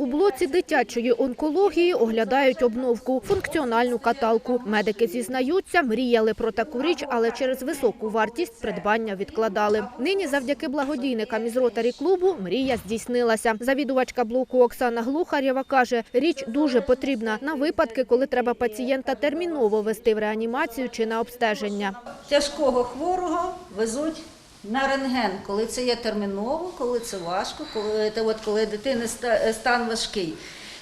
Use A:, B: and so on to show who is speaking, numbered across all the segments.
A: У блоці дитячої онкології оглядають обновку, функціональну каталку. Медики зізнаються, мріяли про таку річ, але через високу вартість придбання відкладали. Нині завдяки благодійникам із ротарі клубу мрія здійснилася. Завідувачка блоку Оксана Глухарєва каже, річ дуже потрібна на випадки, коли треба пацієнта терміново вести в реанімацію чи на обстеження.
B: Тяжкого хворого везуть на рентген, коли це є терміново, коли це важко, коли, це от, коли дитини стан важкий.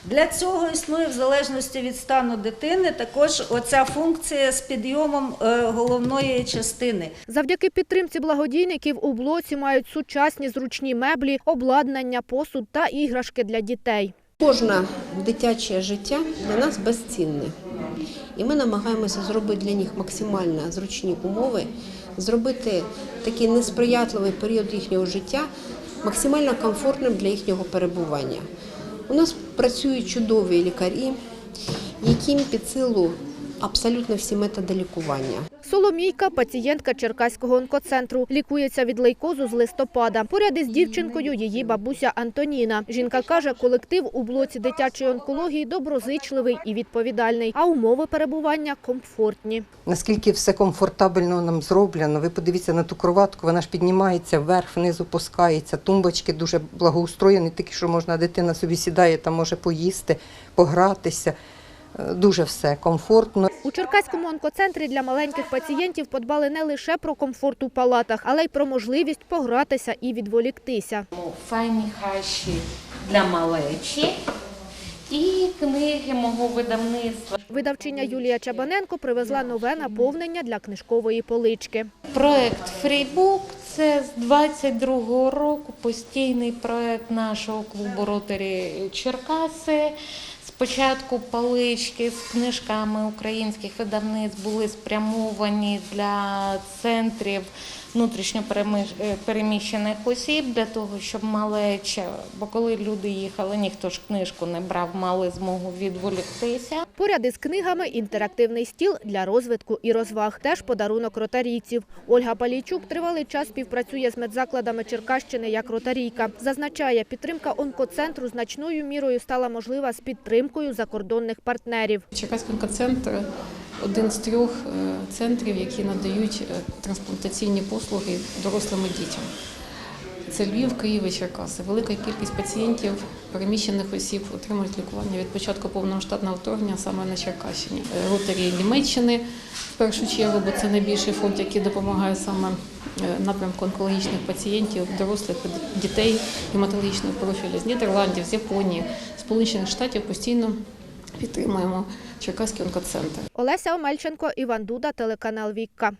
B: Для цього існує в залежності від стану дитини також оця функція з підйомом е, головної частини.
A: Завдяки підтримці благодійників у блоці мають сучасні зручні меблі, обладнання, посуд та іграшки для дітей.
C: Кожне дитяче життя для нас безцінне. І ми намагаємося зробити для них максимально зручні умови, зробити такий несприятливий період їхнього життя максимально комфортним для їхнього перебування. У нас працюють чудові лікарі, яким під силу абсолютно всі методи лікування.
A: Соломійка – пацієнтка Черкаського онкоцентру. Лікується від лейкозу з листопада. Поряд із дівчинкою її бабуся Антоніна. Жінка каже, колектив у блоці дитячої онкології доброзичливий і відповідальний, а умови перебування комфортні.
D: Наскільки все комфортабельно нам зроблено. Ви подивіться на ту кроватку, вона ж піднімається вверх, вниз опускається. Тумбочки дуже благоустроєні, такі, що можна дитина собі сідає, там може поїсти, погратися. Дуже все комфортно.
A: У Черкаському онкоцентрі для маленьких пацієнтів подбали не лише про комфорт у палатах, але й про можливість погратися і відволіктися.
E: файні хащі для малечі і книги мого видавництва.
A: Видавчиня Юлія Чабаненко привезла нове наповнення для книжкової полички.
E: Проект Фрібук це з 22-го року постійний проект нашого клубу Ротарі Черкаси. Спочатку палички з книжками українських видавництв були спрямовані для центрів внутрішньо переміщ- переміщених осіб для того, щоб малеча, бо коли люди їхали, ніхто ж книжку не брав, мали змогу відволіктися.
A: Поряд із книгами інтерактивний стіл для розвитку і розваг. Теж подарунок ротарійців. Ольга Палійчук тривалий час співпрацює з медзакладами Черкащини як ротарійка. Зазначає, підтримка онкоцентру значною мірою стала можлива з підтримкою закордонних партнерів.
F: Черкаський онкоцентр один з трьох е, центрів, які надають е, трансплантаційні послуги дорослим і дітям. Це Львів, Київ і Черкаси. Велика кількість пацієнтів, переміщених осіб отримують лікування від початку повномасштабного вторгнення саме на Черкащині. Е, Ротарі Німеччини в першу чергу, бо це найбільший фонд, який допомагає саме напрямку онкологічних пацієнтів, дорослих дітей гематологічного профілю з Нідерландів, з Японії, Сполучених Штатів постійно підтримуємо Черкаський онкоцентр.
A: Олеся Омельченко, Іван Дуда, телеканал Вікка.